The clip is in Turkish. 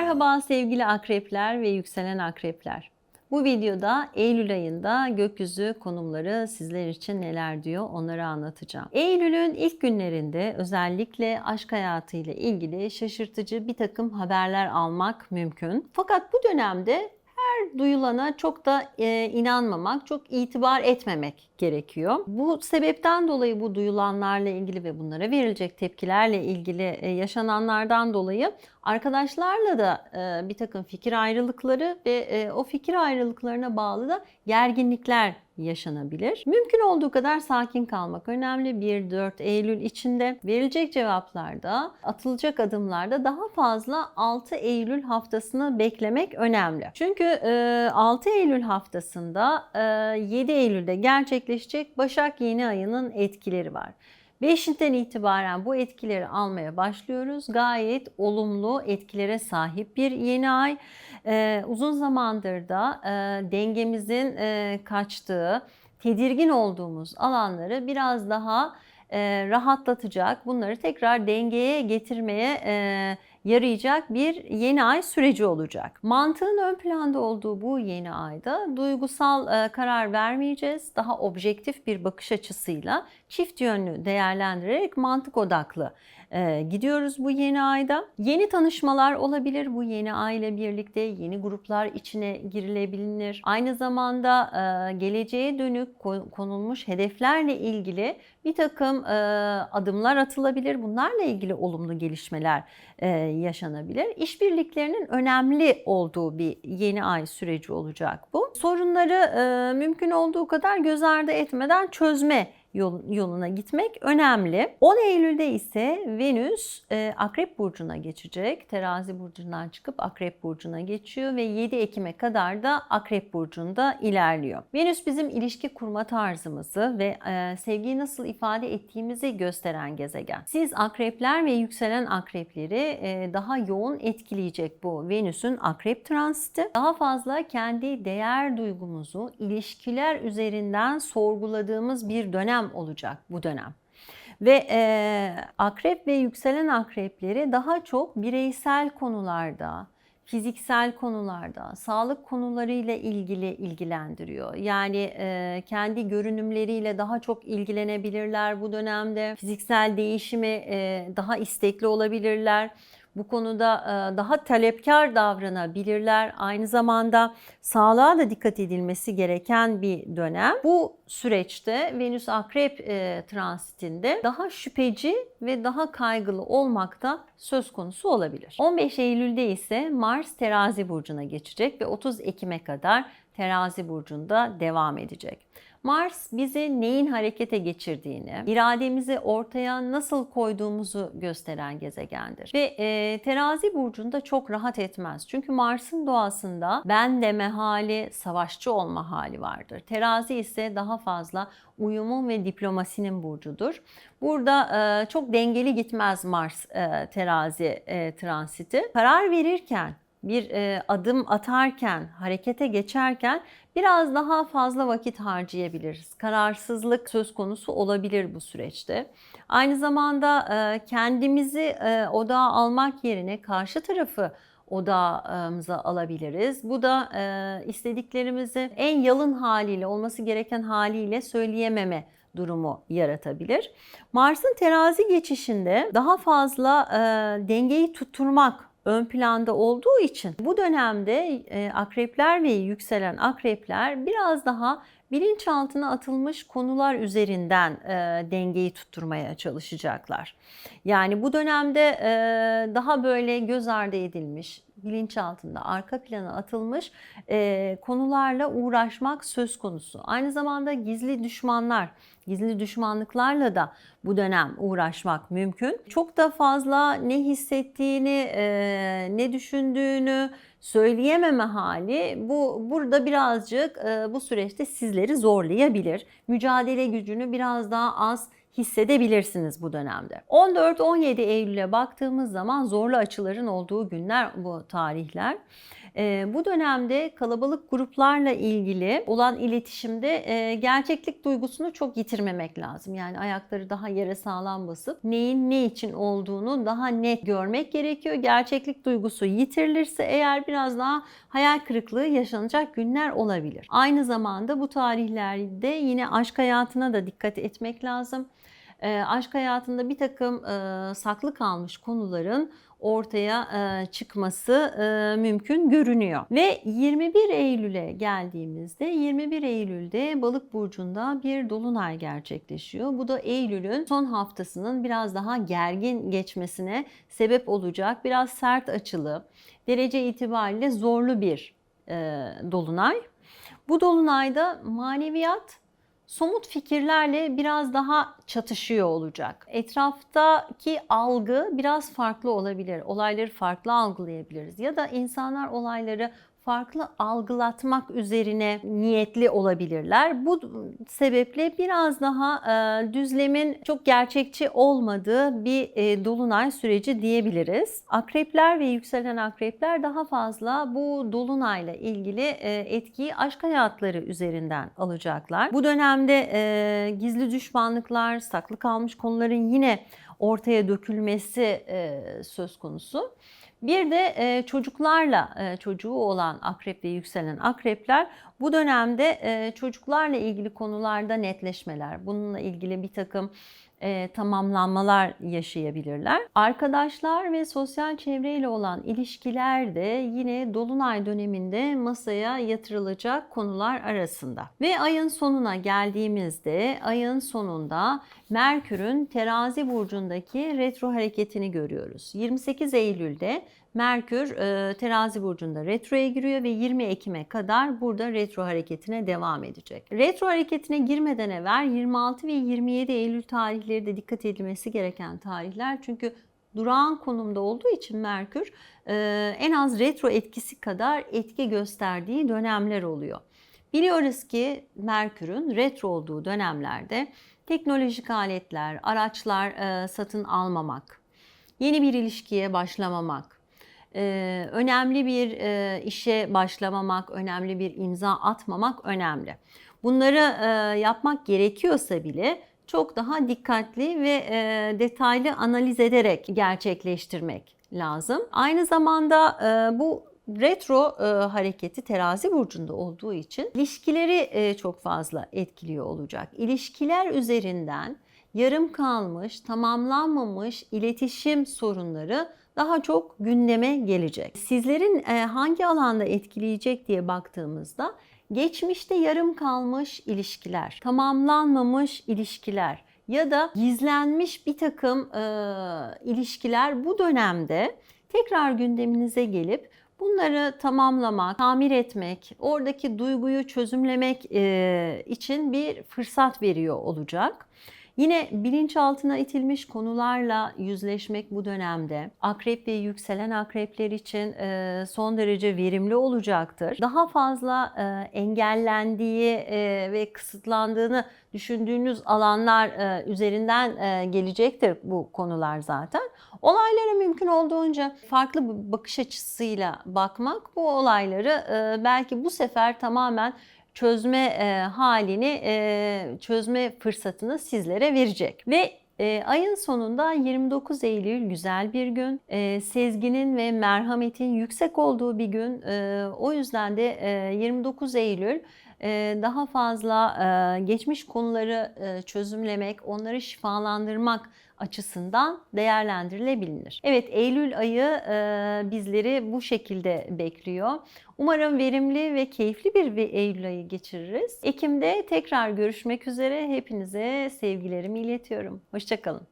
Merhaba sevgili akrepler ve yükselen akrepler. Bu videoda Eylül ayında gökyüzü konumları sizler için neler diyor onları anlatacağım. Eylül'ün ilk günlerinde özellikle aşk hayatıyla ilgili şaşırtıcı bir takım haberler almak mümkün. Fakat bu dönemde her duyulana çok da e, inanmamak, çok itibar etmemek gerekiyor. Bu sebepten dolayı bu duyulanlarla ilgili ve bunlara verilecek tepkilerle ilgili e, yaşananlardan dolayı arkadaşlarla da e, bir takım fikir ayrılıkları ve e, o fikir ayrılıklarına bağlı da gerginlikler yaşanabilir. Mümkün olduğu kadar sakin kalmak önemli. 1-4 Eylül içinde verilecek cevaplarda, atılacak adımlarda daha fazla 6 Eylül haftasını beklemek önemli. Çünkü e, 6 Eylül haftasında e, 7 Eylül'de gerçekleşecek Başak yeni ayının etkileri var. 5'inden itibaren bu etkileri almaya başlıyoruz. Gayet olumlu etkilere sahip bir yeni ay. Ee, uzun zamandır da e, dengemizin e, kaçtığı, tedirgin olduğumuz alanları biraz daha e, rahatlatacak, bunları tekrar dengeye getirmeye e, yarayacak bir yeni ay süreci olacak. Mantığın ön planda olduğu bu yeni ayda duygusal e, karar vermeyeceğiz. Daha objektif bir bakış açısıyla çift yönlü değerlendirerek mantık odaklı e, gidiyoruz bu yeni ayda. Yeni tanışmalar olabilir bu yeni ay ile birlikte. Yeni gruplar içine girilebilir. Aynı zamanda e, geleceğe dönük konulmuş hedeflerle ilgili bir takım adımlar atılabilir. Bunlarla ilgili olumlu gelişmeler yaşanabilir. İşbirliklerinin önemli olduğu bir yeni ay süreci olacak bu. Sorunları mümkün olduğu kadar göz ardı etmeden çözme yoluna gitmek önemli. 10 Eylül'de ise Venüs e, Akrep Burcu'na geçecek. Terazi Burcu'ndan çıkıp Akrep Burcu'na geçiyor ve 7 Ekim'e kadar da Akrep Burcu'nda ilerliyor. Venüs bizim ilişki kurma tarzımızı ve e, sevgiyi nasıl ifade ettiğimizi gösteren gezegen. Siz akrepler ve yükselen akrepleri e, daha yoğun etkileyecek bu Venüs'ün akrep transiti. Daha fazla kendi değer duygumuzu ilişkiler üzerinden sorguladığımız bir dönem dönem olacak bu dönem. Ve e, akrep ve yükselen akrepleri daha çok bireysel konularda, fiziksel konularda, sağlık konularıyla ilgili ilgilendiriyor. Yani e, kendi görünümleriyle daha çok ilgilenebilirler bu dönemde. Fiziksel değişimi e, daha istekli olabilirler bu konuda e, daha talepkar davranabilirler. Aynı zamanda sağlığa da dikkat edilmesi gereken bir dönem. Bu süreçte Venüs Akrep e, transitinde daha şüpheci ve daha kaygılı olmakta söz konusu olabilir. 15 Eylül'de ise Mars Terazi burcuna geçecek ve 30 Ekim'e kadar Terazi burcunda devam edecek. Mars bizi neyin harekete geçirdiğini, irademizi ortaya nasıl koyduğumuzu gösteren gezegendir. Ve e, terazi burcunda çok rahat etmez. Çünkü Mars'ın doğasında ben deme hali, savaşçı olma hali vardır. Terazi ise daha fazla uyumun ve diplomasinin burcudur. Burada e, çok dengeli gitmez Mars e, terazi e, transiti. Karar verirken bir e, adım atarken, harekete geçerken biraz daha fazla vakit harcayabiliriz. Kararsızlık söz konusu olabilir bu süreçte. Aynı zamanda e, kendimizi e, odağa almak yerine karşı tarafı odağımıza alabiliriz. Bu da e, istediklerimizi en yalın haliyle, olması gereken haliyle söyleyememe durumu yaratabilir. Mars'ın terazi geçişinde daha fazla e, dengeyi tutturmak ön planda olduğu için bu dönemde e, akrepler ve yükselen akrepler biraz daha bilinçaltına atılmış konular üzerinden e, dengeyi tutturmaya çalışacaklar. Yani bu dönemde e, daha böyle göz ardı edilmiş, bilinçaltında arka plana atılmış e, konularla uğraşmak söz konusu. Aynı zamanda gizli düşmanlar, gizli düşmanlıklarla da bu dönem uğraşmak mümkün. Çok da fazla ne hissettiğini, e, ne düşündüğünü, söyleyememe hali bu burada birazcık e, bu süreçte sizleri zorlayabilir. Mücadele gücünü biraz daha az hissedebilirsiniz bu dönemde. 14-17 Eylül'e baktığımız zaman zorlu açıların olduğu günler bu tarihler. E, bu dönemde kalabalık gruplarla ilgili olan iletişimde e, gerçeklik duygusunu çok yitirmemek lazım. Yani ayakları daha yere sağlam basıp neyin ne için olduğunu daha net görmek gerekiyor. Gerçeklik duygusu yitirilirse eğer biraz daha hayal kırıklığı yaşanacak günler olabilir. Aynı zamanda bu tarihlerde yine aşk hayatına da dikkat etmek lazım. E, aşk hayatında bir takım e, saklı kalmış konuların ortaya e, çıkması e, mümkün görünüyor. Ve 21 Eylül'e geldiğimizde 21 Eylül'de Balık burcunda bir dolunay gerçekleşiyor. Bu da Eylül'ün son haftasının biraz daha gergin geçmesine sebep olacak. Biraz sert açılı, derece itibariyle zorlu bir e, dolunay. Bu dolunayda maneviyat somut fikirlerle biraz daha çatışıyor olacak. Etraftaki algı biraz farklı olabilir. Olayları farklı algılayabiliriz ya da insanlar olayları farklı algılatmak üzerine niyetli olabilirler. Bu sebeple biraz daha e, düzlemin çok gerçekçi olmadığı bir e, dolunay süreci diyebiliriz. Akrepler ve yükselen akrepler daha fazla bu dolunayla ilgili e, etkiyi aşk hayatları üzerinden alacaklar. Bu dönemde e, gizli düşmanlıklar, saklı kalmış konuların yine ortaya dökülmesi e, söz konusu. Bir de e, çocuklarla e, çocuğu olan akrep ve yükselen akrepler bu dönemde çocuklarla ilgili konularda netleşmeler, bununla ilgili bir takım tamamlanmalar yaşayabilirler. Arkadaşlar ve sosyal çevreyle olan ilişkiler de yine dolunay döneminde masaya yatırılacak konular arasında. Ve ayın sonuna geldiğimizde ayın sonunda Merkür'ün terazi burcundaki retro hareketini görüyoruz. 28 Eylül'de Merkür e, terazi burcunda retroya giriyor ve 20 Ekim'e kadar burada retro hareketine devam edecek. Retro hareketine girmeden evvel 26 ve 27 Eylül tarihleri de dikkat edilmesi gereken tarihler. Çünkü durağan konumda olduğu için Merkür e, en az retro etkisi kadar etki gösterdiği dönemler oluyor. Biliyoruz ki Merkür'ün retro olduğu dönemlerde teknolojik aletler, araçlar e, satın almamak, yeni bir ilişkiye başlamamak, önemli bir işe başlamamak, önemli bir imza atmamak önemli. Bunları yapmak gerekiyorsa bile çok daha dikkatli ve detaylı analiz ederek gerçekleştirmek lazım. Aynı zamanda bu retro hareketi terazi burcunda olduğu için ilişkileri çok fazla etkiliyor olacak. İlişkiler üzerinden yarım kalmış, tamamlanmamış iletişim sorunları daha çok gündeme gelecek. Sizlerin e, hangi alanda etkileyecek diye baktığımızda geçmişte yarım kalmış ilişkiler, tamamlanmamış ilişkiler ya da gizlenmiş bir takım e, ilişkiler bu dönemde tekrar gündeminize gelip bunları tamamlamak, tamir etmek, oradaki duyguyu çözümlemek e, için bir fırsat veriyor olacak. Yine bilinçaltına itilmiş konularla yüzleşmek bu dönemde akrep ve yükselen akrepler için e, son derece verimli olacaktır. Daha fazla e, engellendiği e, ve kısıtlandığını düşündüğünüz alanlar üzerinden gelecektir bu konular zaten. Olaylara mümkün olduğunca farklı bir bakış açısıyla bakmak bu olayları belki bu sefer tamamen çözme e, halini, e, çözme fırsatını sizlere verecek. Ve e, ayın sonunda 29 Eylül güzel bir gün. E, sezginin ve merhametin yüksek olduğu bir gün. E, o yüzden de e, 29 Eylül daha fazla geçmiş konuları çözümlemek, onları şifalandırmak açısından değerlendirilebilir. Evet Eylül ayı bizleri bu şekilde bekliyor. Umarım verimli ve keyifli bir Eylül ayı geçiririz. Ekim'de tekrar görüşmek üzere. Hepinize sevgilerimi iletiyorum. Hoşçakalın.